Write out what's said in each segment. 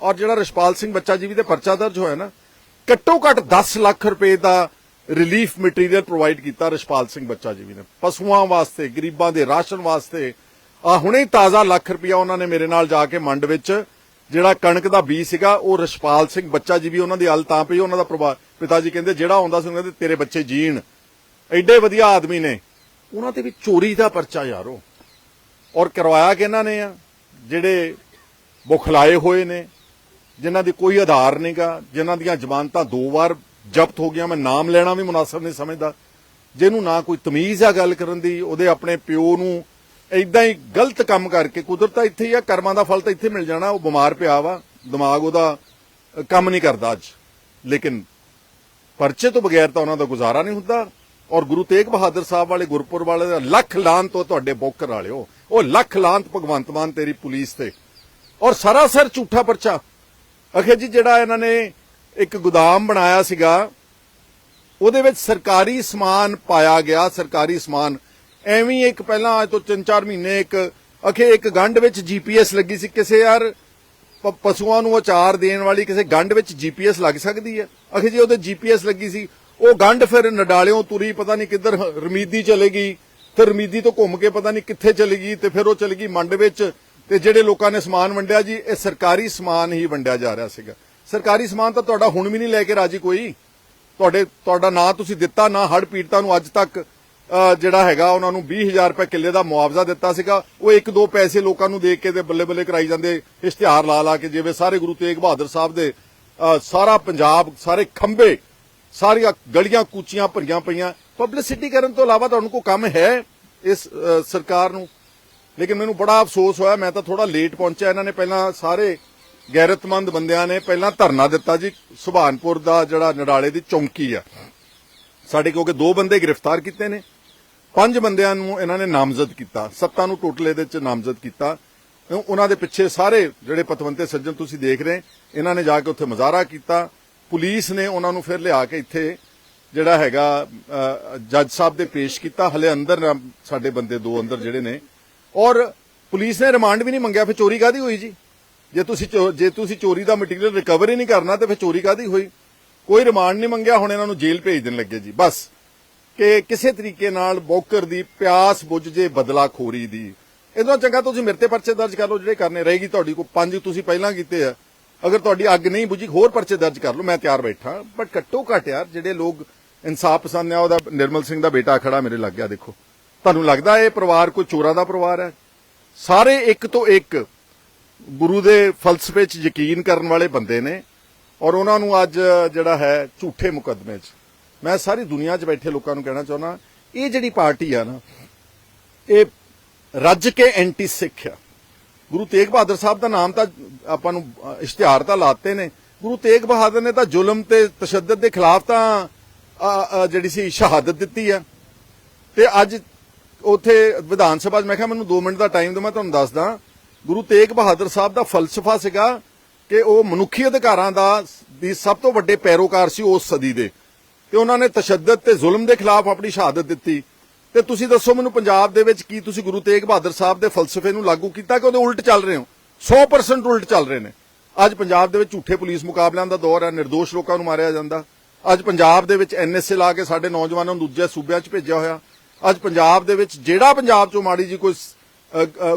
ਔਰ ਜਿਹੜਾ ਰਿਸ਼ਪਾਲ ਸਿੰਘ ਬੱਚਾ ਜੀ ਵੀ ਤੇ ਪਰਚਾ ਦਰਜ ਹੋਇਆ ਨਾ, ਘੱਟੋ ਘੱਟ 10 ਲੱਖ ਰੁਪਏ ਦਾ ਰਿਲੀਫ ਮਟੀਰੀਅਲ ਪ੍ਰੋਵਾਈਡ ਕੀਤਾ ਰਿਸ਼ਪਾਲ ਸਿੰਘ ਬੱਚਾ ਜੀ ਵੀ ਨੇ। ਪਸ਼ੂਆਂ ਵਾਸਤੇ, ਗਰੀਬਾਂ ਦੇ ਰਾਸ਼ਨ ਵਾਸਤੇ। ਆ ਹੁਣੇ ਤਾਜ਼ਾ ਲੱਖ ਰੁਪਇਆ ਉਹਨਾਂ ਨੇ ਮੇਰੇ ਨਾਲ ਜਾ ਕੇ ਮੰਡ ਵਿੱਚ, ਜਿਹੜਾ ਕਣਕ ਦਾ ਬੀਜ ਸੀਗਾ, ਉਹ ਰਿਸ਼ਪਾਲ ਸਿੰਘ ਬੱਚਾ ਜੀ ਵੀ ਉਹਨਾਂ ਦੀ ਹਲ ਤਾਂ ਪਈ, ਉਹਨਾਂ ਦਾ ਪਰਿਵਾਰ, ਪਿਤਾ ਜੀ ਕਹਿੰਦੇ ਜਿਹੜਾ ਆਉਂਦਾ ਸੀ ਉਹਨਾਂ ਦੇ ਤੇਰੇ ਬੱਚੇ ਜੀਣ। ਐਡੇ ਵਧੀਆ ਆਦਮੀ ਨੇ। ਉਹਨਾਂ ਤੇ ਵੀ ਚੋਰੀ ਦਾ ਪਰਚਾ ਯਾਰੋ। ਔਰ ਕਰਵਾਇਆ ਕਿ ਇਹਨਾਂ ਨੇ ਆ? ਜਿਹੜੇ ਬੁਖਲਾਏ ਹੋਏ ਨੇ। ਜਿਨ੍ਹਾਂ ਦੀ ਕੋਈ ਆਧਾਰ ਨਹੀਂਗਾ, ਜਿਨ੍ਹਾਂ ਦੀਆਂ ਜ਼ਮਾਨਤਾਂ ਦੋ ਵਾਰ ਜ਼ਬਤ ਹੋ ਗਈਆਂ, ਮੈਂ ਨਾਮ ਲੈਣਾ ਵੀ ਮੁਨਾਸਬ ਨਹੀਂ ਸਮਝਦਾ। ਜਿਹਨੂੰ ਨਾ ਕੋਈ ਤਮੀਜ਼ ਆ ਗੱਲ ਕਰਨ ਦੀ, ਉਹਦੇ ਆਪਣੇ ਪਿਓ ਨੂੰ ਐਦਾਂ ਹੀ ਗਲਤ ਕੰਮ ਕਰਕੇ, ਕੁਦਰਤ ਇੱਥੇ ਹੀ ਆ, ਕਰਮਾਂ ਦਾ ਫਲ ਤਾਂ ਇੱਥੇ ਮਿਲ ਜਾਣਾ, ਉਹ ਬਿਮਾਰ ਪਿਆ ਵਾ, ਦਿਮਾਗ ਉਹਦਾ ਕੰਮ ਨਹੀਂ ਕਰਦਾ ਅੱਜ। ਲੇਕਿਨ ਪਰਚੇ ਤੋਂ ਬਗੈਰ ਤਾਂ ਉਹਨਾਂ ਦਾ ਗੁਜ਼ਾਰਾ ਨਹੀਂ ਹੁੰਦਾ, ਔਰ ਗੁਰੂ ਤੇਗ ਬਹਾਦਰ ਸਾਹਿਬ ਵਾਲੇ ਗੁਰਪੁਰ ਵਾਲੇ ਦਾ ਲੱਖ ਲਾਂਤ ਉਹ ਤੁਹਾਡੇ ਬੋਕਰ ਵਾਲਿਓ, ਉਹ ਲੱਖ ਲਾਂਤ ਭਗਵੰਤ ਮਾਨ ਤੇਰੀ ਪੁਲਿਸ ਤੇ। ਔਰ ਸਰਾਸਰ ਝੂਠਾ ਪਰਚਾ ਅਖੇ ਜੀ, ਜਿਹੜਾ ਇਹਨਾਂ ਨੇ ਇੱਕ ਗੋਦਾਮ ਬਣਾਇਆ ਸੀਗਾ, ਉਹਦੇ ਵਿੱਚ ਸਰਕਾਰੀ ਸਮਾਨ ਪਾਇਆ ਗਿਆ, ਸਰਕਾਰੀ ਸਮਾਨ। ਐਵੇਂ ਹੀ ਇੱਕ ਪਹਿਲਾਂ ਅੱਜ ਤੋਂ 3-4 ਮਹੀਨੇ ਇੱਕ, ਅਖੇ ਇੱਕ ਗੰਢ ਵਿੱਚ ਜੀਪੀਐਸ ਲੱਗੀ ਸੀ। ਕਿਸੇ ਯਾਰ ਪਸ਼ੂਆਂ ਨੂੰ ਅਚਾਰ ਦੇਣ ਵਾਲੀ ਕਿਸੇ ਗੰਢ ਵਿੱਚ ਜੀਪੀਐਸ ਲੱਗ ਸਕਦੀ ਹੈ? ਅਖੇ ਜੀ, ਉਹਦੇ ਜੀਪੀਐਸ ਲੱਗੀ ਸੀ। ਉਹ ਗੰਢ ਫਿਰ ਨਡਾਲਿਓਂ ਤੁਰੀ, ਪਤਾ ਨਹੀਂ ਕਿੱਧਰ ਰਮੀਦੀ ਚਲੇ ਗਈ। ਫਿਰ ਰਮੀਦੀ ਤੋਂ ਘੁੰਮ ਕੇ ਪਤਾ ਨਹੀਂ ਕਿੱਥੇ ਚਲੀ ਗਈ ਤੇ ਫਿਰ ਉਹ ਚਲੀ ਗਈ ਮੰਡ ਵਿੱਚ। ਤੇ ਜਿਹੜੇ ਲੋਕਾਂ ਨੇ ਸਮਾਨ ਵੰਡਿਆ ਜੀ, ਇਹ ਸਰਕਾਰੀ ਸਮਾਨ ਹੀ ਵੰਡਿਆ ਜਾ ਰਿਹਾ ਸੀਗਾ। ਸਰਕਾਰੀ ਸਮਾਨ ਤਾਂ ਤੁਹਾਡਾ ਹੁਣ ਵੀ ਨਹੀਂ ਲੈ ਕੇ ਰਾਜੀ ਕੋਈ। ਤੁਹਾਡੇ, ਤੁਹਾਡਾ ਨਾਂ ਤੁਸੀਂ ਦਿੱਤਾ, ਨਾ ਹੜ ਪੀੜਤਾਂ ਨੂੰ ਅੱਜ ਤੱਕ ਜਿਹੜਾ ਹੈਗਾ, ਉਹਨਾਂ ਨੂੰ 20000 ਰੁਪਏ ਕਿੱਲੇ ਦਾ ਮੁਆਵਜ਼ਾ ਦਿੱਤਾ ਸੀਗਾ। ਉਹ ਇੱਕ ਦੋ ਪੈਸੇ ਲੋਕਾਂ ਨੂੰ ਦੇ ਕੇ ਤੇ ਬੱਲੇ ਬੱਲੇ ਕਰਾਈ ਜਾਂਦੇ, ਇਸ਼ਤਿਹਾਰ ਲਾ ਲਾ ਕੇ ਜਿਵੇਂ ਸਾਰੇ ਗੁਰੂ ਤੇਗ ਬਹਾਦਰ ਸਾਹਿਬ ਦੇ ਸਾਰਾ ਪੰਜਾਬ, ਸਾਰੇ ਖੰਬੇ ਸਾਰੀਆਂ ਗਲੀਆਂ ਕੂਚੀਆਂ ਭਰੀਆਂ ਪਈਆਂ। ਪਬਲਿਸਿਟੀ ਕਰਨ ਤੋਂ ਇਲਾਵਾ ਤੁਹਾਨੂੰ ਕੋਈ ਕੰਮ ਹੈ ਇਸ ਸਰਕਾਰ ਨੂੰ? ਲੇਕਿਨ ਮੈਨੂੰ ਬੜਾ ਅਫਸੋਸ ਹੋਇਆ, ਮੈਂ ਤਾਂ ਥੋੜਾ ਲੇਟ ਪਹੁੰਚਿਆ। ਇਹਨਾਂ ਨੇ ਪਹਿਲਾਂ ਸਾਰੇ ਗੈਰਤਮੰਦ ਬੰਦਿਆਂ ਨੇ ਪਹਿਲਾਂ ਧਰਨਾ ਦਿੱਤਾ ਜੀ, ਸੁਭਾਨਪੁਰ ਦਾ ਜਿਹੜਾ ਨਡਾਲੇ ਦੀ ਚੌਂਕੀ ਆ। ਸਾਡੇ ਕਿਉਂਕਿ ਦੋ ਬੰਦੇ ਗ੍ਰਿਫਤਾਰ ਕੀਤੇ ਨੇ। ਪੰਜ ਬੰਦਿਆਂ ਨੂੰ ਇਹਨਾਂ ਨੇ ਨਾਮਜ਼ਦ ਕੀਤਾ। ਸੱਤਾਂ ਨੂੰ ਟੋਟਲ ਦੇ ਵਿੱਚ ਨਾਮਜ਼ਦ ਕੀਤਾ। ਉਹ- ਉਹਨਾਂ ਦੇ ਪਿੱਛੇ ਸਾਰੇ ਜਿਹੜੇ ਪਤਵੰਤੇ ਸੱਜਣ ਤੁਸੀਂ ਦੇਖ ਰਹੇ, ਇਹਨਾਂ ਨੇ ਜਾ ਕੇ ਉੱਥੇ ਮੁਜ਼ਾਹਰਾ ਕੀਤਾ। ਪੁਲਿਸ ਨੇ ਉਹਨਾਂ ਨੂੰ ਫਿਰ ਲਿਆ ਕੇ ਇੱਥੇ ਜਿਹੜਾ ਹੈਗਾ ਜੱਜ ਸਾਹਿਬ ਦੇ ਪੇਸ਼ ਕੀਤਾ। ਹਲੇ ਅੰਦਰ ਸਾਡੇ ਬੰਦੇ ਦੋ ਅੰਦਰ ਜਿਹੜੇ ਨੇ ਔਰ ਪੁਲਿਸ ਨੇ ਰਿਮਾਂਡ ਵੀ ਨਹੀਂ ਮੰਗਿਆ, ਫਿਰ ਚੋਰੀ ਕਾਦੀ ਹੋਈ ਜੀ? ਜੇ ਤੁਸੀਂ ਜੇ ਤੁਸੀਂ ਚੋਰੀ ਦਾ ਮਟੀਰੀਅਲ ਰਿਕਵਰ ਹੀ ਨਹੀਂ ਕਰਨਾ, ਤੇ ਫਿਰ ਚੋਰੀ ਕਾਦੀ ਹੋਈ? ਕੋਈ ਰਿਮਾਂਡ ਨਹੀਂ ਮੰਗਿਆ, ਹੁਣ ਇਹਨਾਂ ਨੂੰ ਜੇਲ੍ਹ ਭੇਜ ਦੇਣ ਲੱਗੇ ਜੀ। ਬਸ ਕਿ ਕਿਸੇ ਤਰੀਕੇ ਨਾਲ ਬੋਕਰ ਦੀ ਪਿਆਸ ਬੁੱਝ ਜੇ ਬਦਲਾ ਖੋਰੀ ਦੀ। ਇਦੋਂ ਚੰਗਾ ਤੁਸੀਂ ਮੇਰੇ ਤੇ ਪਰਚੇ ਦਰਜ ਕਰ ਲਓ, ਜਿਹੜੇ ਕਰਨੇ ਰਹੇਗੀ ਤੁਹਾਡੀ ਕੋ ਪੰਜ ਤੁਸੀਂ ਪਹਿਲਾਂ ਕੀਤੇ ਆ। ਅਗਰ ਤੁਹਾਡੀ ਅੱਗ ਨਹੀਂ ਬੁਝੀ, ਹੋਰ ਪਰਚੇ ਦਰਜ ਕਰ ਲਓ, ਮੈਂ ਤਿਆਰ ਬੈਠਾ। ਬਟ ਘੱਟੋ ਘੱਟ ਯਾਰ, ਜਿਹੜੇ ਲੋਕ ਇਨਸਾਫ ਪਸੰਦ ਆ ਉਹਦਾ ਨਿਰਮਲ ਸਿੰਘ ਦਾ ਬੇਟਾ ਖੜਾ ਮੇਰੇ ਲੱਗ ਗਿਆ ਦੇਖੋ। ਤੁਹਾਨੂੰ ਲੱਗਦਾ ਇਹ ਪਰਿਵਾਰ ਕੋਈ ਚੋਰਾਂ ਦਾ ਪਰਿਵਾਰ ਹੈ? ਸਾਰੇ ਇੱਕ ਤੋਂ ਇੱਕ ਗੁਰੂ ਦੇ ਫਲਸਫੇ 'ਚ ਯਕੀਨ ਕਰਨ ਵਾਲੇ ਬੰਦੇ ਨੇ ਔਰ ਉਹਨਾਂ ਨੂੰ ਅੱਜ ਜਿਹੜਾ ਹੈ ਝੂਠੇ ਮੁਕੱਦਮੇ 'ਚ। ਮੈਂ ਸਾਰੀ ਦੁਨੀਆ 'ਚ ਬੈਠੇ ਲੋਕਾਂ ਨੂੰ ਕਹਿਣਾ ਚਾਹੁੰਦਾ, ਇਹ ਜਿਹੜੀ ਪਾਰਟੀ ਆ ਨਾ, ਇਹ ਰੱਜ ਕੇ ਐਂਟੀ ਸਿੱਖ ਆ। ਗੁਰੂ ਤੇਗ ਬਹਾਦਰ ਸਾਹਿਬ ਦਾ ਨਾਮ ਤਾਂ ਆਪਾਂ ਨੂੰ ਇਸ਼ਤਿਹਾਰ ਤਾਂ ਲਾਤੇ ਨੇ। ਗੁਰੂ ਤੇਗ ਬਹਾਦਰ ਨੇ ਤਾਂ ਜ਼ੁਲਮ ਤੇ ਤਸ਼ੱਦਦ ਦੇ ਖਿਲਾਫ ਤਾਂ ਜਿਹੜੀ ਸੀ ਸ਼ਹਾਦਤ ਦਿੱਤੀ ਆ। ਤੇ ਅੱਜ ਉਥੇ ਵਿਧਾਨ ਸਭਾ 'ਚ ਮੈਂ ਕਿਹਾ ਮੈਨੂੰ 2 ਮਿੰਟ ਦਾ ਟਾਈਮ ਦਿਓ, ਮੈਂ ਤੁਹਾਨੂੰ ਦੱਸਦਾ। ਗੁਰੂ ਤੇਗ ਬਹਾਦਰ ਸਾਹਿਬ ਦਾ ਫਲਸਫਾ ਸੀਗਾ ਕਿ ਉਹ ਮਨੁੱਖੀ ਅਧਿਕਾਰਾਂ ਦਾ ਦੀ ਸਭ ਤੋਂ ਵੱਡੇ ਪੈਰੋਕਾਰ ਸੀ ਉਸ ਸਦੀ ਦੇ। ਤੇ ਉਹਨਾਂ ਨੇ ਤਸ਼ੱਦਦ ਤੇ ਜ਼ੁਲਮ ਦੇ ਖਿਲਾਫ ਆਪਣੀ ਸ਼ਹਾਦਤ ਦਿੱਤੀ। ਤੇ ਤੁਸੀਂ ਦੱਸੋ ਮੈਨੂੰ ਪੰਜਾਬ ਦੇ ਵਿੱਚ ਕੀ ਤੁਸੀਂ ਗੁਰੂ ਤੇਗ ਬਹਾਦਰ ਸਾਹਿਬ ਦੇ ਫਲਸਫੇ ਨੂੰ ਲਾਗੂ ਕੀਤਾ ਕਿ ਉਹਦੇ ਉਲਟ ਚੱਲ ਰਹੇ ਹੋ? 100% ਉਲਟ ਚੱਲ ਰਹੇ ਨੇ। ਅੱਜ ਪੰਜਾਬ ਦੇ ਵਿੱਚ ਝੂਠੇ ਪੁਲਿਸ ਮੁਕਾਬਲਿਆਂ ਦਾ ਦੌਰ ਹੈ નિર્ਦੋਸ਼ ਲੋਕਾਂ ਨੂੰ ਮਾਰਿਆ ਜਾਂਦਾ। ਅੱਜ ਪੰਜਾਬ ਦੇ ਵਿੱਚ ਐਨਐਸਏ ਲਾ ਕੇ ਸਾਡੇ ਨੌਜਵਾਨਾਂ ਨੂੰ ਦੂਜੇ ਸੂਬਿਆਂ 'ਚ ਭੇਜਿਆ ਹੋਇਆ। ਅੱਜ ਪੰਜਾਬ ਦੇ ਵਿੱਚ ਜਿਹੜਾ ਪੰਜਾਬ 'ਚੋਂ ਮਾੜੀ ਜੀ ਕੋਈ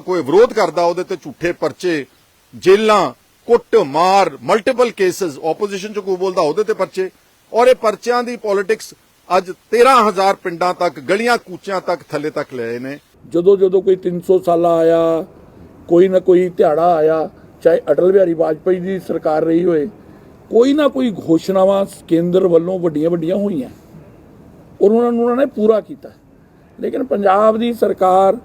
ਕੋਈ ਵਿਰੋਧ ਕਰਦਾ, ਉਹਦੇ ਤੇ ਝੂਠੇ ਪਰਚੇ ਜੇਲਾਂ ਕੁੱਟ ਮਾਰ ਮਲਟੀਪਲ ਕੇसेस ਆਪੋਜੀਸ਼ਨ 'ਚ ਕੋਈ ਬੋਲਦਾ, ਉਹਦੇ ਤੇ ਪਰਚੇ। ਔਰ ਇਹ ਪਰਚਿਆਂ ਦੀ ਪੋਲਿਟਿਕਸ ਅੱਜ 13000 ਪਿੰਡਾਂ ਤੱਕ, ਗਲੀਆਂ ਕੂਚਿਆਂ ਤੱਕ ਥੱਲੇ ਤੱਕ ਲਏ ਨੇ। ਜਦੋਂ ਜਦੋਂ ਕੋਈ 300 ਸਾਲਾ ਆਇਆ, ਕੋਈ ਨਾ ਕੋਈ ਦਿਹਾੜਾ ਆਇਆ, ਚਾਹੇ ਅਟਲ ਬਿਹਾਰੀ ਵਾਜਪਾਈ ਦੀ ਸਰਕਾਰ ਰਹੀ ਹੋਏ, ਕੋਈ ਨਾ ਕੋਈ ਘੋਸ਼ਣਾਵਾਂ ਕੇਂਦਰ ਵੱਲੋਂ ਵੱਡੀਆਂ ਵੱਡੀਆਂ ਹੋਈਆਂ। ਔਰ ਉਹਨਾਂ ਨੂੰ ਉਹਨਾਂ ਨੇ ਪੂਰਾ ਕੀਤਾ। ਲੇਕਿਨ ਪੰਜਾਬ ਦੀ ਸਰਕਾਰ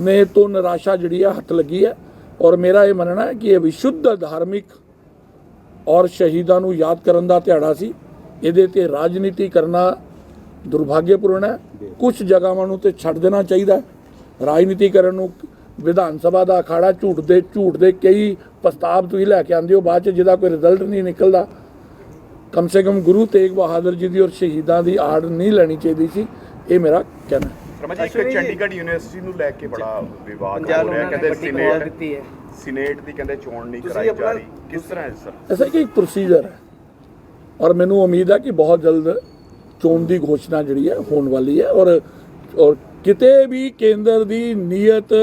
ਨੇ ਤੋਂ ਨਿਰਾਸ਼ਾ ਜਿਹੜੀ ਹੈ ਹੱਥ ਲੱਗੀ ਹੈ ਔਰ ਮੇਰਾ ਇਹ ਮੰਨਣਾ ਹੈ ਕਿ ਇਹ ਵਿਸ਼ੁੱਧ ਧਾਰਮਿਕ ਔਰ ਸ਼ਹੀਦਾਂ ਨੂੰ ਯਾਦ ਕਰਨ ਦਾ ਦਿਹਾੜਾ ਸੀ। ਇਹਦੇ ਤੇ ਰਾਜਨੀਤੀ ਕਰਨਾ ਦੁਰਭਾਗਿਅਪੂਰਨ ਹੈ। ਕੁਝ ਜਗ੍ਹਾਵਾਂ ਨੂੰ ਤੇ ਛੱਡ ਦੇਣਾ ਚਾਹੀਦਾ ਰਾਜਨੀਤੀ ਕਰਨ ਨੂੰ ਵਿਧਾਨ ਸਭਾ ਦਾ ਅਖਾੜਾ, ਝੂਠ ਦੇ ਝੂਠ ਦੇ ਕਈ ਪ੍ਰਸਤਾਵ ਤੁਸੀਂ ਲੈ ਕੇ ਆਉਂਦੇ ਹੋ, ਬਾਅਦ ਚ ਜਿਹਦਾ ਕੋਈ ਰਿਜ਼ਲਟ ਨਹੀਂ ਨਿਕਲਦਾ। ਕਮ ਸੇ ਕਮ ਗੁਰੂ ਤੇਗ ਬਹਾਦਰ ਜੀ ਦੀ ਔਰ ਸ਼ਹੀਦਾਂ ਦੀ ਆੜ ਨਹੀਂ ਲੈਣੀ ਚਾਹੀਦੀ ਸੀ। ਇਹ ਮੇਰਾ ਕਹਿਣਾ ਹੈ। ਇੱਕ ਚੰਡੀਗੜ੍ਹ ਯੂਨੀਵਰਸਿਟੀ ਨੂੰ ਲੈ ਕੇ ਬੜਾ ਵਿਵਾਦ ਹੋ ਰਿਹਾ ਕਹਿੰਦੇ ਸੀਨੇਟ ਸੀਨੇਟ ਦੀ ਕਹਿੰਦੇ ਚੋਣ ਨਹੀਂ ਕਰਾਈ ਜਾ ਰਹੀ। ਕਿਸ ਤਰ੍ਹਾਂ ਹੈ ਸਰ? ਐਸਾ ਕਿ ਇੱਕ ਪ੍ਰੋਸੀਜਰ ਹੈ। ਔਰ ਮੈਨੂੰ ਉਮੀਦ ਹੈ ਕਿ ਬਹੁਤ ਜਲਦ ਚੋਣ ਦੀ ਘੋਸ਼ਣਾ ਜਿਹੜੀ ਹੈ ਹੋਣ ਵਾਲੀ ਹੈ। ਔਰ ਔਰ ਕਿਤੇ ਵੀ ਕੇਂਦਰ ਦੀ ਨੀਅਤ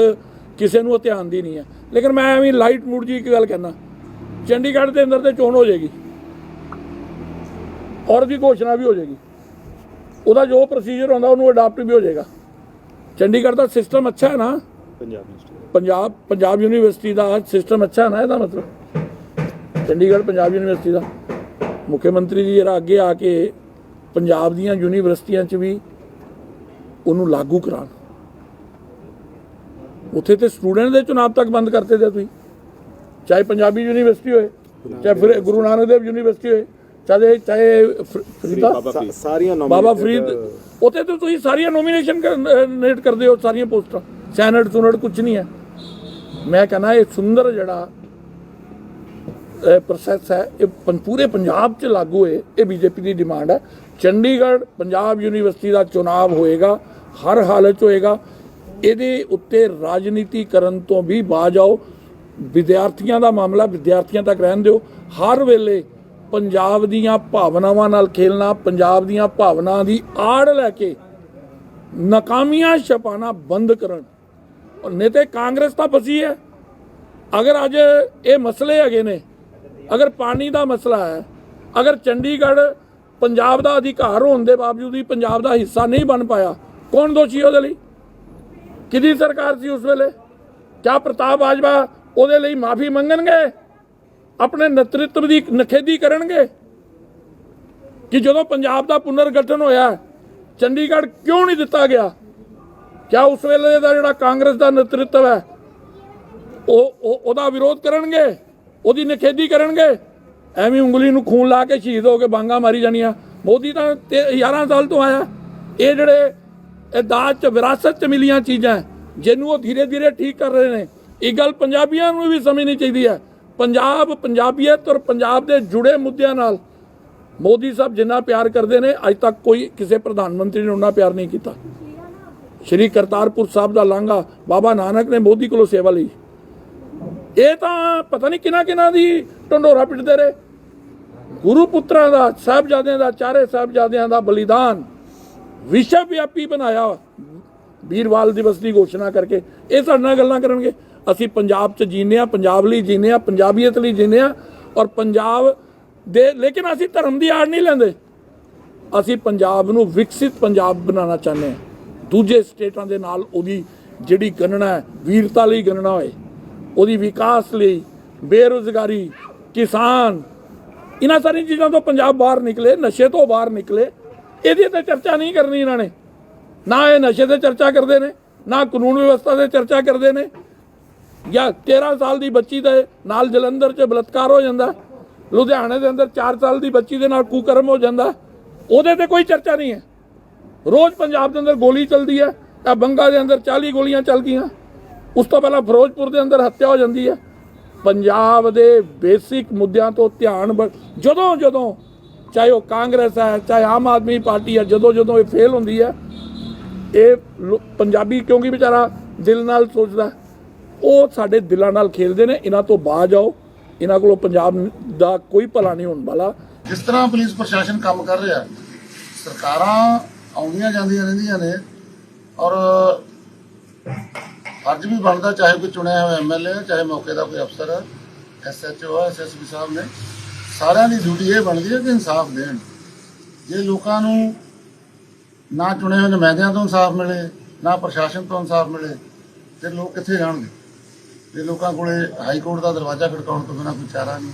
ਕਿਸੇ ਨੂੰ ਧਿਆਨ ਦੀ ਨਹੀਂ ਹੈ। ਲੇਕਿਨ ਮੈਂ ਐਵੇਂ ਲਾਈਟ ਮੂਡ ਜੀ ਇੱਕ ਗੱਲ ਕਹਿਣਾ ਚੰਡੀਗੜ੍ਹ ਦੇ ਅੰਦਰ ਤੇ ਚੋਣ ਹੋ ਜਾਏਗੀ। ਔਰ ਵੀ ਘੋਸ਼ਣਾ ਵੀ ਹੋ ਜਾਏਗੀ। ਉਹਦਾ ਜੋ ਪ੍ਰੋਸੀਜਰ ਹੁੰਦਾ ਉਹਨੂੰ ਅਡਾਪਟ ਵੀ ਹੋ ਜਾਏਗਾ। ਚੰਡੀਗੜ੍ਹ ਦਾ ਸਿਸਟਮ ਅੱਛਾ ਹੈ ਨਾ? ਪੰਜਾਬ ਪੰਜਾਬ ਯੂਨੀਵਰਸਿਟੀ ਦਾ ਸਿਸਟਮ ਅੱਛਾ ਹੈ ਨਾ ਇਹਦਾ ਮਤਲਬ? ਚੰਡੀਗੜ੍ਹ ਪੰਜਾਬ ਯੂਨੀਵਰਸਿਟੀ ਦਾ। ਮੁੱਖ ਮੰਤਰੀ ਜੀ ਜਰਾ ਅੱਗੇ ਆ ਕੇ ਪੰਜਾਬ ਦੀਆਂ ਯੂਨੀਵਰਸਿਟੀਆਂ 'ਚ ਵੀ ਉਹਨੂੰ ਲਾਗੂ ਕਰਾਉਣ। ਉੱਥੇ ਤੇ ਸਟੂਡੈਂਟ ਦੇ ਚੁਣਾਵ ਤੱਕ ਬੰਦ ਕਰਤੇ ਦੇ ਤੁਸੀਂ। ਚਾਹੇ ਪੰਜਾਬੀ ਯੂਨੀਵਰਸਿਟੀ ਹੋਏ ਚਾਹੇ ਫਿਰ ਗੁਰੂ ਨਾਨਕ ਦੇਵ ਯੂਨੀਵਰਸਿਟੀ ਹੋਏ। ਚਾਹੇ ਚਾਹੇ ਫਰੀਦਾ। ਸਾਰੀਆਂ ਬਾਬਾ nominated, ਫਰੀਦ ਉੱਥੇ ਤੇ ਤੁਸੀਂ ਸਾਰੀਆਂ ਨੋਮੀਨੇਸ਼ਨ ਨੇਟ ਕਰਦੇ ਹੋ ਸਾਰੀਆਂ ਪੋਸਟਾਂ। ਸੈਨੇਟ ਸੁਨੇਟ ਕੁਝ ਨਹੀਂ ਹੈ। ਮੈਂ ਕਹਿੰਦਾ ਇਹ ਸੁੰਦਰ ਜਿਹੜਾ ਪ੍ਰੋਸੈਸ ਹੈ ਇਹ ਪੂਰੇ ਪੰਜਾਬ 'ਚ ਲਾਗੂ ਹੈ ਇਹ ਬੀਜੇਪੀ ਦੀ ਡਿਮਾਂਡ ਹੈ। ਚੰਡੀਗੜ੍ਹ ਪੰਜਾਬ ਯੂਨੀਵਰਸਿਟੀ ਦਾ ਚੁਣਾਵ ਹੋਏਗਾ ਹਰ ਹਾਲਤ 'ਚ ਹੋਏਗਾ। ਇਹਦੇ ਉੱਤੇ ਰਾਜਨੀਤੀ ਕਰਨ ਤੋਂ ਵੀ ਬਾਜ ਆਓ ਵਿਦਿਆਰਥੀਆਂ ਦਾ ਮਾਮਲਾ ਵਿਦਿਆਰਥੀਆਂ ਤੱਕ ਰਹਿਣ ਦਿਓ। ਹਰ ਵੇਲੇ ਪੰਜਾਬ ਦੀਆਂ ਭਾਵਨਾਵਾਂ ਨਾਲ ਖੇਲਣਾ, ਪੰਜਾਬ ਦੀਆਂ ਭਾਵਨਾਵਾਂ ਦੀ ਆੜ ਲੈ ਕੇ ਨਾਕਾਮੀਆਂ ਛਪਾਣਾ ਬੰਦ ਕਰਨ। ਔਰ ਨਹੀਂ ਤੇ ਕਾਂਗਰਸ ਤਾਂ ਫਸੀ ਹੈ। ਅਗਰ ਅੱਜ ਇਹ ਮਸਲੇ ਹੈਗੇ ਨੇ, ਅਗਰ ਪਾਣੀ ਦਾ ਮਸਲਾ ਹੈ, ਅਗਰ ਚੰਡੀਗੜ੍ਹ ਪੰਜਾਬ ਦਾ ਅਧਿਕਾਰ ਹੋਣ ਦੇ ਬਾਵਜੂਦ ਵੀ ਪੰਜਾਬ ਦਾ ਹਿੱਸਾ ਨਹੀਂ ਬਣ ਪਾਇਆ, ਕੌਣ ਦੋਸ਼ੀ ਉਹਦੇ ਲਈ? ਕਿਹਦੀ ਸਰਕਾਰ ਸੀ ਉਸ ਵੇਲੇ? ਕਿਆ ਪ੍ਰਤਾਪ ਬਾਜਵਾ ਉਹਦੇ ਲਈ ਮਾਫੀ ਮੰਗਣਗੇ? ਆਪਣੇ ਨੇਤਰਤਵ ਦੀ ਨਖੇਦੀ ਕਰਨਗੇ? ਕਿ ਜਦੋਂ ਪੰਜਾਬ ਦਾ ਪੁਨਰ ਗਠਨ ਹੋਇਆ, ਚੰਡੀਗੜ੍ਹ ਕਿਉਂ ਨਹੀਂ ਦਿੱਤਾ ਗਿਆ? ਕਿਆ ਉਸ ਵੇਲੇ ਦਾ ਜਿਹੜਾ ਕਾਂਗਰਸ ਦਾ ਨੇਤਰਤਵ ਹੈ, ਉਹ, ਉਹ- ਉਹਦਾ ਵਿਰੋਧ ਕਰਨਗੇ? ਉਹਦੀ ਨਿਖੇਧੀ ਕਰਨਗੇ? ਐਵੇਂ ਉਂਗਲੀ ਨੂੰ ਖੂਨ ਲਾ ਕੇ ਸ਼ਹੀਦ ਹੋ ਕੇ ਬਾਂਗਾ ਮਾਰੀ ਜਾਣੀਆਂ। ਮੋਦੀ ਤਾਂ ਤੇ 11 ਸਾਲ ਤੋਂ ਆਇਆ। ਇਹ ਜਿਹੜੇ, ਇਹ ਦਾਜ ਚ, ਵਿਰਾਸਤ ਚ ਮਿਲੀਆਂ ਚੀਜ਼ਾਂ, ਜਿਹਨੂੰ ਉਹ ਧੀਰੇ ਧੀਰੇ ਠੀਕ ਕਰ ਰਹੇ ਨੇ। ਇਹ ਗੱਲ ਪੰਜਾਬੀਆਂ ਨੂੰ ਵੀ ਸਮਝਣੀ ਚਾਹੀਦੀ ਹੈ। ਪੰਜਾਬ ਪੰਜਾਬੀਅਤ ਔਰ ਪੰਜਾਬ ਦੇ ਜੁੜੇ ਮੁੱਦਿਆਂ ਨਾਲ ਮੋਦੀ ਸਾਹਿਬ ਜਿੰਨਾ ਪਿਆਰ ਕਰਦੇ ਨੇ, ਅੱਜ ਤੱਕ ਕੋਈ ਕਿਸੇ ਪ੍ਰਧਾਨ ਮੰਤਰੀ ਨੇ ਉਹਨਾਂ ਪਿਆਰ ਨਹੀਂ ਕੀਤਾ। ਸ਼੍ਰੀ ਕਰਤਾਰਪੁਰ ਸਾਹਿਬ ਦਾ ਲਾਂਘਾ, ਬਾਬਾ ਨਾਨਕ ਨੇ ਮੋਦੀ ਕੋਲੋਂ ਸੇਵਾ ਲਈ। ਇਹ ਤਾਂ ਪਤਾ ਨਹੀਂ ਕਿਹਨਾਂ ਕਿਹਨਾਂ ਦੀ ਢੰਡੋਰਾ ਪਿੱਟਦੇ ਰਹੇ। ਗੁਰੂ ਪੁੱਤਰਾਂ ਦਾ, ਸਾਹਿਬਜ਼ਾਦਿਆਂ ਦਾ, ਚਾਰੇ ਸਾਹਿਬਜ਼ਾਦਿਆਂ ਦਾ ਬਲੀਦਾਨ ਵਿਸ਼ਵ ਵਿਆਪੀ ਬਣਾਇਆ। ਵੀਰਵਾਲ ਦਿਵਸ ਦੀ ਘੋਸ਼ਣਾ ਕਰਕੇ ਇਹ ਸਾਡੇ ਨਾਲ ਗੱਲਾਂ ਕਰਨਗੇ। ਅਸੀਂ ਪੰਜਾਬ 'ਚ ਜੀਨੇ ਆ ਪੰਜਾਬ ਲਈ ਜੀਨੇ ਆ ਪੰਜਾਬੀਅਤ ਲਈ ਜੀਨੇ ਆ ਔਰ ਪੰਜਾਬ ਦੇ, ਲੇਕਿਨ ਅਸੀਂ ਧਰਮ ਦੀ ਆੜ ਨਹੀਂ ਲੈਂਦੇ। ਅਸੀਂ ਪੰਜਾਬ ਨੂੰ ਵਿਕਸਿਤ ਪੰਜਾਬ ਬਣਾਉਣਾ ਚਾਹੁੰਦੇ ਹਾਂ। ਦੂਜੇ ਸਟੇਟਾਂ ਦੇ ਨਾਲ ਉਹਦੀ ਜਿਹੜੀ ਗਣਨਾ ਹੈ, ਵੀਰਤਾ ਲਈ ਗਣਨਾ ਹੋਏ, ਉਹਦੀ ਵਿਕਾਸ ਲਈ ਬੇਰੁਜ਼ਗਾਰੀ, ਕਿਸਾਨ, ਇਹਨਾਂ ਸਾਰੀਆਂ ਚੀਜ਼ਾਂ ਤੋਂ ਪੰਜਾਬ ਬਾਹਰ ਨਿਕਲੇ, ਨਸ਼ੇ ਤੋਂ ਬਾਹਰ ਨਿਕਲੇ। ਇਹਦੀ ਤੇ ਚਰਚਾ ਨਹੀਂ ਕਰਨੀ ਇਹਨਾਂ ਨੇ। ਨਾ ਇਹ ਨਸ਼ੇ ਤੇ ਚਰਚਾ ਕਰਦੇ ਨੇ, ਨਾ ਕਾਨੂੰਨ ਵਿਵਸਥਾ ਤੇ ਚਰਚਾ ਕਰਦੇ ਨੇ। ਜਾਂ 13 ਸਾਲ ਦੀ ਬੱਚੀ ਦੇ ਨਾਲ ਜਲੰਧਰ 'ਚ ਬਲਤਕਾਰ ਹੋ ਜਾਂਦਾ, ਲੁਧਿਆਣੇ ਦੇ ਅੰਦਰ 4 ਸਾਲ ਦੀ ਬੱਚੀ ਦੇ ਨਾਲ ਕੁਕਰਮ ਹੋ ਜਾਂਦਾ, ਉਹਦੇ ਤੇ ਕੋਈ ਚਰਚਾ ਨਹੀਂ ਹੈ। ਰੋਜ਼ ਪੰਜਾਬ ਦੇ ਅੰਦਰ ਗੋਲੀ ਚੱਲਦੀ ਹੈ ਤਾਂ ਬੰਗਾ ਦੇ ਅੰਦਰ 40 ਗੋਲੀਆਂ ਚੱਲ ਗਈਆਂ। ਉਸ ਤੋਂ ਪਹਿਲਾਂ ਫਿਰੋਜ਼ਪੁਰ ਦੇ ਅੰਦਰ ਹੱਤਿਆ ਹੋ ਜਾਂਦੀ ਹੈ। ਪੰਜਾਬ ਦੇ ਬੇਸਿਕ ਮੁੱਦਿਆਂ ਤੋਂ ਧਿਆਨ ਜਦੋਂ ਜਦੋਂ ਚਾਹੇ ਉਹ ਕਾਂਗਰਸ ਹੈ, ਚਾਹੇ ਆਮ ਆਦਮੀ ਪਾਰਟੀ ਹੈ ਜਦੋਂ ਜਦੋਂ ਇਹ ਫੇਲ ਹੁੰਦੀ ਹੈ, ਇਹ ਲੋ- ਪੰਜਾਬੀ ਕਿਉਂਕਿ ਵਿਚਾਰਾ ਦਿਲ ਨਾਲ ਸੋਚਦਾ ਉਹ ਸਾਡੇ ਦਿਲਾਂ ਨਾਲ ਖੇਡਦੇ ਨੇ, ਇਹਨਾਂ ਤੋਂ ਬਾਜ ਆਓ। ਇਹਨਾਂ ਕੋਲੋਂ ਪੰਜਾਬ ਦਾ ਕੋਈ ਭਲਾ ਨਹੀਂ ਹੋਣ ਵਾਲਾ। ਜਿਸ ਤਰ੍ਹਾਂ ਪੁਲਿਸ ਪ੍ਰਸ਼ਾਸਨ ਕੰਮ ਕਰ ਰਿਹਾ, ਸਰਕਾਰਾਂ ਆਉਂਦੀਆਂ ਜਾਂਦੀਆਂ ਰਹਿੰਦੀਆਂ ਨੇ ਔਰ ਅੱਜ ਵੀ ਬਣਦਾ, ਚਾਹੇ ਕੋਈ ਚੁਣਿਆ ਹੋਇਆ ਐਮਐਲਏ ਚਾਹੇ ਮੌਕੇ ਦਾ ਕੋਈ ਅਫਸਰ ਹੈ ਐਸਐਚਓ ਐਸਐਸਪੀ ਸਾਹਿਬ ਨੇ, ਸਾਰਿਆਂ ਦੀ ਡਿਊਟੀ ਇਹ ਬਣਦੀ ਹੈ ਕਿ ਇਨਸਾਫ ਦੇਣ। ਜੇ ਲੋਕਾਂ ਨੂੰ ਨਾ ਚੁਣੇ ਹੋਏ ਨੁਮਾਇੰਦਿਆਂ ਤੋਂ ਇਨਸਾਫ ਮਿਲੇ, ਨਾ ਪ੍ਰਸ਼ਾਸਨ ਤੋਂ ਇਨਸਾਫ ਮਿਲੇ, ਤੇ ਲੋਕ ਕਿੱਥੇ ਜਾਣਗੇ? ਜੇ ਲੋਕਾਂ ਕੋਲੇ ਹਾਈ ਕੋਰਟ ਦਾ ਦਰਵਾਜ਼ਾ ਖੜਕਾਉਣ ਤੋਂ ਬਿਨਾਂ ਕੋਈ ਚਾਰਾ ਨਹੀਂ।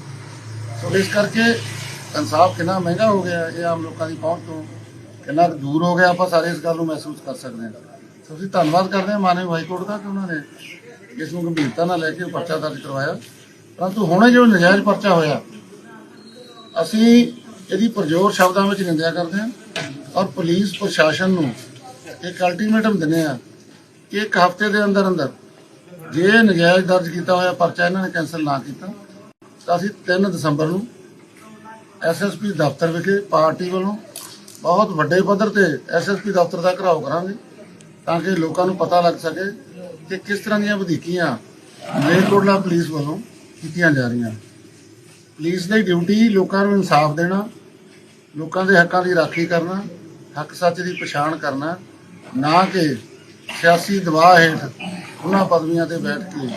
ਸੋ ਇਸ ਕਰਕੇ ਇਨਸਾਫ ਕਿੰਨਾ ਮਹਿੰਗਾ ਹੋ ਗਿਆ ਇਹ ਆਮ ਲੋਕਾਂ ਦੀ ਪਹੁੰਚ ਤੋਂ। ਕਿੰਨਾ ਕੁ ਦੂਰ ਹੋ ਗਿਆ ਆਪਾਂ ਸਾਰੇ ਇਸ ਗੱਲ ਨੂੰ ਮਹਿਸੂਸ ਕਰ ਸਕਦੇ ਹਾਂ। ਸੋ ਅਸੀਂ ਧੰਨਵਾਦ ਕਰਦੇ ਹਾਂ ਮਾਨਯੋਗ ਹਾਈ ਕੋਰਟ ਦਾ ਕਿ ਉਹਨਾਂ ਨੇ ਇਸ ਨੂੰ ਗੰਭੀਰਤਾ ਨਾਲ ਲੈ ਕੇ ਪਰਚਾ ਦਰਜ ਕਰਵਾਇਆ। ਪਰੰਤੂ ਹੁਣੇ ਜੋ ਨਜਾਇਜ਼ ਪਰਚਾ ਹੋਇਆ, ਅਸੀਂ ਇਹਦੀ ਪ੍ਰਜੋਰ ਸ਼ਬਦਾਂ ਵਿੱਚ ਨਿੰਦਿਆ ਕਰਦੇ ਹਾਂ ਔਰ ਪੁਲਿਸ ਪ੍ਰਸ਼ਾਸਨ ਨੂੰ ਇੱਕ ਅਲਟੀਮੇਟਮ ਦਿੰਦੇ ਆ ਕਿ ਇੱਕ ਹਫ਼ਤੇ ਦੇ ਅੰਦਰ ਅੰਦਰ ਜੇ ਨਜਾਇਜ਼ ਦਰਜ ਕੀਤਾ ਹੋਇਆ ਪਰਚਾ ਇਹਨਾਂ ਨੇ ਕੈਂਸਲ ਨਾ ਕੀਤਾ, ਤਾਂ ਅਸੀਂ 3 ਦਸੰਬਰ ਨੂੰ ਐਸਐਸਪੀ ਦਫ਼ਤਰ ਵਿਖੇ ਪਾਰਟੀ ਵੱਲੋਂ ਬਹੁਤ ਵੱਡੇ ਪੱਧਰ ਤੇ ਐਸਐਸਪੀ ਦਫ਼ਤਰ ਦਾ ਘਰਾਓ ਕਰਾਂਗੇ, ਤਾਂ ਕਿ ਲੋਕਾਂ ਨੂੰ ਪਤਾ ਲੱਗ ਸਕੇ ਕਿ ਕਿਸ ਤਰ੍ਹਾਂ ਦੀਆਂ ਵਧੀਕੀਆਂ ਮਲੇਰਕੋਟਲਾ ਪੁਲਿਸ ਵੱਲੋਂ ਕੀਤੀਆਂ ਜਾ ਰਹੀਆਂ। ਪੁਲਿਸ ਦੀ ਡਿਊਟੀ ਲੋਕਾਂ ਨੂੰ ਇਨਸਾਫ ਦੇਣਾ, ਲੋਕਾਂ ਦੇ ਹੱਕਾਂ ਦੀ ਰਾਖੀ ਕਰਨਾ, ਹੱਕ ਸੱਚ ਦੀ ਪਛਾਣ ਕਰਨਾ, ਨਾ ਕਿ ਸਿਆਸੀ ਦਬਾਅ ਹੇਠ ਉਹਨਾਂ ਪਦਵੀਆਂ ਤੇ ਬੈਠ ਕੇ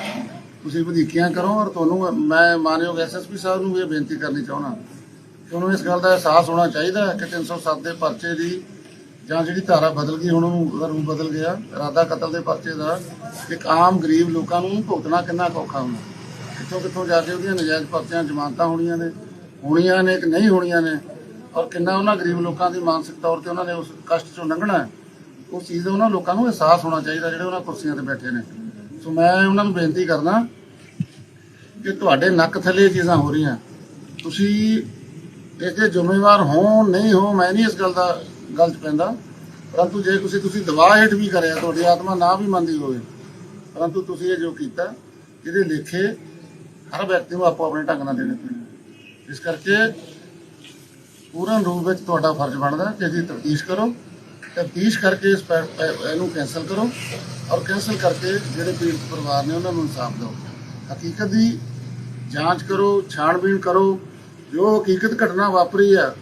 ਤੁਸੀਂ ਵਧੀਕੀਆਂ ਕਰੋ ਔਰ ਤੁਹਾਨੂੰ ਮੈਂ ਮਾਨਯੋਗ ਐਸਐਸਪੀ ਸਾਹਿਬ ਨੂੰ ਵੀ ਇਹ ਬੇਨਤੀ ਕਰਨੀ ਚਾਹੁੰਦਾ। ਕਿ ਉਹਨੂੰ ਇਸ ਗੱਲ ਦਾ ਅਹਿਸਾਸ ਹੋਣਾ ਚਾਹੀਦਾ ਹੈ ਕਿ 307 ਦੇ ਪਰਚੇ ਦੀ ਜਾਂ ਜਿਹੜੀ ਧਾਰਾ ਬਦਲ ਗਈ, ਹੁਣ ਉਹਨੂੰ ਰੂਪ ਬਦਲ ਗਿਆ, ਇਰਾਦਾ ਕਤਲ ਦੇ ਪਰਚੇ ਦਾ ਇੱਕ ਆਮ ਗਰੀਬ ਲੋਕਾਂ ਨੂੰ ਭੁਗਤਣਾ ਕਿੰਨਾ ਕੁ ਔਖਾ ਹੁੰਦਾ। ਕਿੱਥੋਂ ਕਿੱਥੋਂ ਜਾ ਕੇ ਉਹਦੀਆਂ ਨਜਾਇਜ਼ ਪਰਚਿਆਂ, ਜ਼ਮਾਨਤਾਂ ਹੋਣੀਆਂ ਨੇ ਹੋਣੀਆਂ ਨੇ ਕਿ ਨਹੀਂ ਹੋਣੀਆਂ ਨੇ, ਔਰ ਕਿੰਨਾ ਉਹਨਾਂ ਗਰੀਬ ਲੋਕਾਂ ਦੀ ਮਾਨਸਿਕ ਤੌਰ ਤੇ ਉਹਨਾਂ ਨੇ ਉਸ ਕਸ਼ਟ ਚੋਂ ਲੰਘਣਾ ਹੈ। ਉਸ ਚੀਜ਼ ਦਾ ਉਹਨਾਂ ਲੋਕਾਂ ਨੂੰ ਅਹਿਸਾਸ ਹੋਣਾ ਚਾਹੀਦਾ ਜਿਹੜੇ ਉਹਨਾਂ ਕੁਰਸੀਆਂ ਤੇ ਬੈਠੇ ਨੇ। ਸੋ ਮੈਂ ਉਹਨਾਂ ਨੂੰ ਬੇਨਤੀ ਕਰਦਾ ਕਿ ਤੁਹਾਡੇ ਨੱਕ ਥੱਲੇ ਇਹ ਚੀਜ਼ਾਂ ਹੋ ਰਹੀਆਂ। ਤੁਸੀਂ ਇਸ ਦੇ ਜ਼ਿੰਮੇਵਾਰ ਹੋ, ਨਹੀਂ ਹੋ, ਮੈਂ ਨਹੀਂ ਇਸ ਗੱਲ ਦਾ ਗਲਤ ਪੈਂਦਾ। ਪਰੰਤੂ ਜੇ ਤੁਸੀਂ ਤੁਸੀਂ ਦਬਾਅ ਹੇਠ ਵੀ ਕਰਿਆ, ਤੁਹਾਡੀ ਆਤਮਾ ਨਾ ਵੀ ਮੰਨਦੀ ਹੋਵੇ, ਪਰੰਤੂ ਤੁਸੀਂ ਇਹ ਜੋ ਕੀਤਾ, ਇਹਦੇ ਲੇਖੇ ਹਰ ਵਿਅਕਤੀ ਨੂੰ ਆਪੋ ਆਪਣੇ ਢੰਗ ਨਾਲ ਦੇਣੇ ਪੈਣੇ ਇਸ ਕਰਕੇ ਪੂਰਨ ਰੂਪ ਵਿੱਚ ਤੁਹਾਡਾ ਫਰਜ਼ ਬਣਦਾ ਕਿ ਇਹਦੀ ਤਫਤੀਸ਼ ਕਰੋ। ਤਫਤੀਸ਼ ਕਰਕੇ ਇਸ ਪੈ- ਪੈ- ਇਹਨੂੰ ਕੈਨਸਲ ਕਰੋ ਔਰ ਕੈਨਸਲ ਕਰਕੇ ਜਿਹੜੇ ਪੀੜਤ ਪਰਿਵਾਰ ਨੇ ਉਹਨਾਂ ਨੂੰ ਇਨਸਾਫ ਦਿਓ। ਹਕੀਕਤ ਦੀ ਜਾਂਚ ਕਰੋ ਛਾਣਬੀਣ ਕਰੋ ਜੋ ਹਕੀਕਤ ਘਟਨਾ ਵਾਪਰੀ ਆ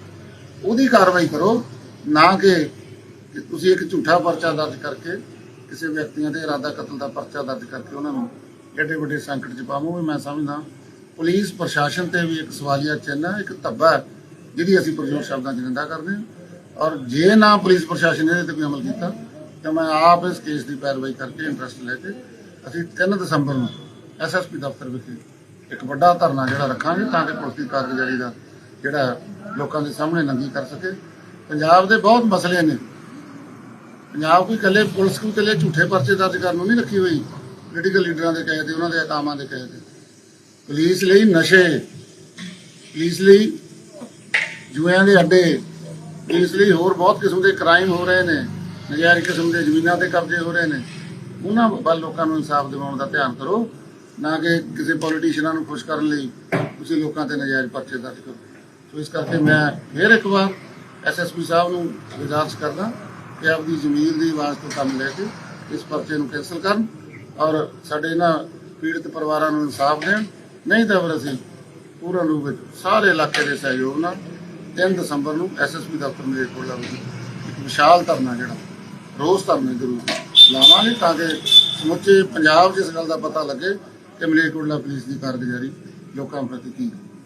ਉਹਦੀ ਕਾਰਵਾਈ ਕਰੋ ਨਾ ਕਿ ਕਿ ਤੁਸੀਂ ਇੱਕ ਝੂਠਾ ਪਰਚਾ ਦਰਜ ਕਰਕੇ ਕਿਸੇ ਵਿਅਕਤੀਆਂ ਦੇ ਇਰਾਦਾ ਕਤਲ ਦਾ ਪਰਚਾ ਦਰਜ ਕਰਕੇ ਉਹਨਾਂ ਨੂੰ ਐਡੇ ਵੱਡੇ ਸੰਕਟ 'ਚ ਪਾਵੋ ਵੀ ਮੈਂ ਸਮਝਦਾ। ਪੁਲਿਸ ਪ੍ਰਸ਼ਾਸਨ ਤੇ ਵੀ ਇੱਕ ਸਵਾਲੀਆ ਚਿੰਨ੍ਹ ਹੈ ਇੱਕ ਧੱਬਾ ਹੈ, ਜਿਹਦੀ ਅਸੀਂ ਪ੍ਰਯੋਗ ਸ਼ਬਦਾਂ 'ਚ ਨਿੰਦਾ ਕਰਦੇ ਹਾਂ। ਔਰ ਜੇ ਨਾ ਪੁਲਿਸ ਪ੍ਰਸ਼ਾਸਨ ਨੇ ਇਹਦੇ ਤੇ ਕੋਈ ਅਮਲ ਕੀਤਾ, ਤਾਂ ਮੈਂ ਆਪ ਇਸ ਕੇਸ ਦੀ ਪੈਰਵਾਈ ਕਰਕੇ ਇੰਟਰਸਟ ਲੈ ਕੇ ਅਸੀਂ 3 ਦਸੰਬਰ ਨੂੰ ਐਸਐਸਪੀ ਦਫ਼ਤਰ ਵਿਖੇ ਇੱਕ ਵੱਡਾ ਧਰਨਾ ਜਿਹੜਾ ਰੱਖਾਂਗੇ ਤਾਂ ਕਿ ਪੁਲਿਸ ਦੀ ਕਾਰਗੁਜ਼ਾਰੀ ਦਾ ਜਿਹੜਾ ਲੋਕਾਂ ਦੇ ਸਾਹਮਣੇ ਨੰਗੀ ਕਰ ਸਕੇ। ਪੰਜਾਬ ਦੇ ਬਹੁਤ ਮਸਲੇ ਨੇ। ਪੰਜਾਬ ਕੋਈ ਇਕੱਲੇ ਪੁਲਿਸ ਕੋਈ ਇਕੱਲੇ ਝੂਠੇ ਪਰਚੇ ਦਰਜ ਕਰਨ ਨੂੰ ਨਹੀਂ ਰੱਖੀ ਹੋਈ। ਪੋਲੀਟੀਕਲ ਲੀਡਰਾਂ ਦੇ ਕਹੇ ਤੇ, ਉਹਨਾਂ ਦੇ ਕਾਮਾਂ ਦੇ ਕਹੇ ਤੇ। ਪੁਲਿਸ ਲਈ ਨਸ਼ੇ, ਪੁਲਿਸ ਲਈ ਜੂਆਂ ਦੇ ਅੱਡੇ ਇਸ ਲਈ ਹੋਰ ਬਹੁਤ ਕਿਸਮ ਦੇ ਕ੍ਰਾਈਮ ਹੋ ਰਹੇ ਨੇ, ਨਜਾਇਜ਼ ਕਿਸਮ ਦੇ ਜ਼ਮੀਨਾਂ ਤੇ ਕਬਜ਼ੇ ਹੋ ਰਹੇ ਨੇ। ਉਹਨਾਂ ਵੱਲ ਲੋਕਾਂ ਨੂੰ ਇਨਸਾਫ ਦਿਵਾਉਣ ਦਾ ਧਿਆਨ ਕਰੋ, ਨਾ ਕਿ ਕਿਸੇ ਪੋਲੀਟੀਸ਼ੀਅਨਾਂ ਨੂੰ ਖੁਸ਼ ਕਰਨ ਲਈ ਤੁਸੀਂ ਲੋਕਾਂ ਤੇ ਨਜਾਇਜ਼ ਪਰਚੇ ਦਰਜ ਕਰੋ। ਸੋ ਇਸ ਕਰਕੇ ਮੈਂ ਫਿਰ ਇੱਕ ਵਾਰ ਐਸਐਸਪੀ ਸਾਹਿਬ ਨੂੰ ਗੁਜ਼ਾਰਿਸ਼ ਕਰਦਾ ਕਿ ਆਪਦੀ ਜ਼ਮੀਰ ਦੀ ਆਵਾਜ਼ ਤੋਂ ਕੰਮ ਲੈ ਕੇ ਇਸ ਪਰਚੇ ਨੂੰ ਕੈਂਸਲ ਕਰਨ ਔਰ ਸਾਡੇ ਇਹਨਾਂ ਪੀੜਤ ਪਰਿਵਾਰਾਂ ਨੂੰ ਇਨਸਾਫ ਦੇਣ। ਨਹੀਂ ਤਾਂ ਫਿਰ ਅਸੀਂ ਪੂਰਨ ਰੂਪ ਵਿੱਚ ਸਾਰੇ ਇਲਾਕੇ ਦੇ ਸਹਿਯੋਗ ਨਾਲ 3 ਦਸੰਬਰ ਨੂੰ ਐਸਐਸਪੀ ਦਫ਼ਤਰ ਮਲੇਰਕੋਟਲਾ ਵਿੱਚ ਇੱਕ ਵਿਸ਼ਾਲ ਧਰਨਾ ਜਿਹੜਾ, ਰੋਸ ਧਰਨੇ ਜ਼ਰੂਰ ਲਾਵਾਂਗੇ ਤਾਂ ਕਿ ਸਮੁੱਚੇ ਪੰਜਾਬ 'ਚ ਇਸ ਗੱਲ ਦਾ ਪਤਾ ਲੱਗੇ ਕਿ ਮਲੇਰਕੋਟਲਾ ਪੁਲਿਸ ਦੀ ਕਾਰਗੁਜ਼ਾਰੀ ਲੋਕਾਂ ਪ੍ਰਤੀ ਕੀ ਹੈ।